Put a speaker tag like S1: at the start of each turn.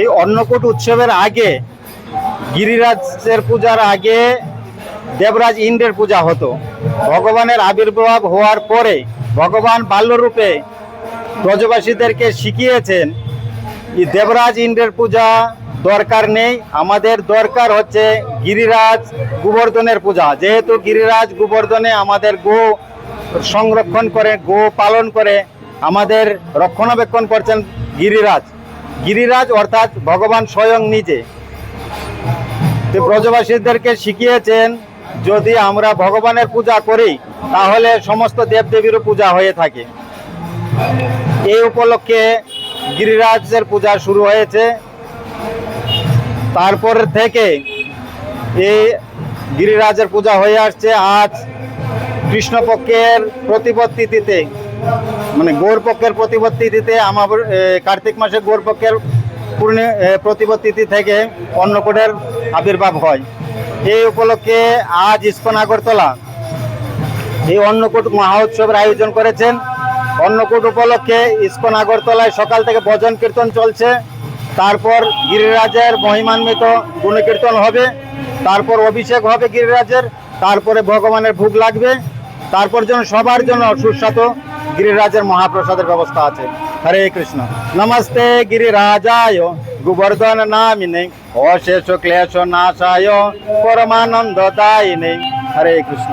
S1: এই অন্নকূট উৎসবের আগে গিরিরাজের পূজার আগে দেবরাজ ইন্দ্রের পূজা হতো। ভগবানের আবির্ভাব হওয়ার পরে ভগবান বাল্যরূপে ব্রজবাসীদেরকে শিখিয়েছেন দেবরাজ ইন্দ্রের পূজা দরকার নেই, আমাদের দরকার হচ্ছে গিরিরাজ গোবর্ধনের পূজা। যেহেতু গিরিরাজ গোবর্ধনে আমাদের গো সংরক্ষণ করে, গো পালন করে, আমাদের রক্ষণাবেক্ষণ করছেন গিরিরাজ। গিরিরাজ অর্থাৎ ভগবান স্বয়ং নিজে। ব্রজবাসীদেরকে শিখিয়েছেন, যদি আমরা ভগবানের পূজা করি, তাহলে সমস্ত দেবদেবীরও পূজা হয়ে থাকে। এই উপলক্ষে গিরিরাজের পূজা শুরু হয়েছে। তারপর থেকে এই গিরিরাজের পূজা হয়ে আসছে। আজ কৃষ্ণপক্ষের প্রতিপদ তিথিতে মানে গৌর পক্ষের প্রতিপদ তিথিতে আমার কার্তিক মাসে গৌর পক্ষের পূর্ণি থেকে অন্নকূটের আবির্ভাব হয়। এই উপলক্ষে আজ ইস্কন আগরতলা এই অন্নকূট মহোৎসবের আয়োজন করেছেন। অন্নকূট উপলক্ষে ইস্কন আগরতলায় সকাল থেকে ভজন কীর্তন চলছে। তারপর গিরিরাজের মহিমান্বিত গুণকীর্তন হবে। তারপর অভিষেক হবে গিরিরাজের। তারপরে ভগবানের ভোগ লাগবে। তারপর যেন সবার জন্য সুস্বাদু গিরিরাজের মহাপ্রসাদের ব্যবস্থা আছে। হরে কৃষ্ণ। নমস্তে গিরিরাজায়, গোবর্ধন নামিনে, অশেষ ক্লেশ নাশায়, পরমানন্দ দায়িনে। হরে কৃষ্ণ।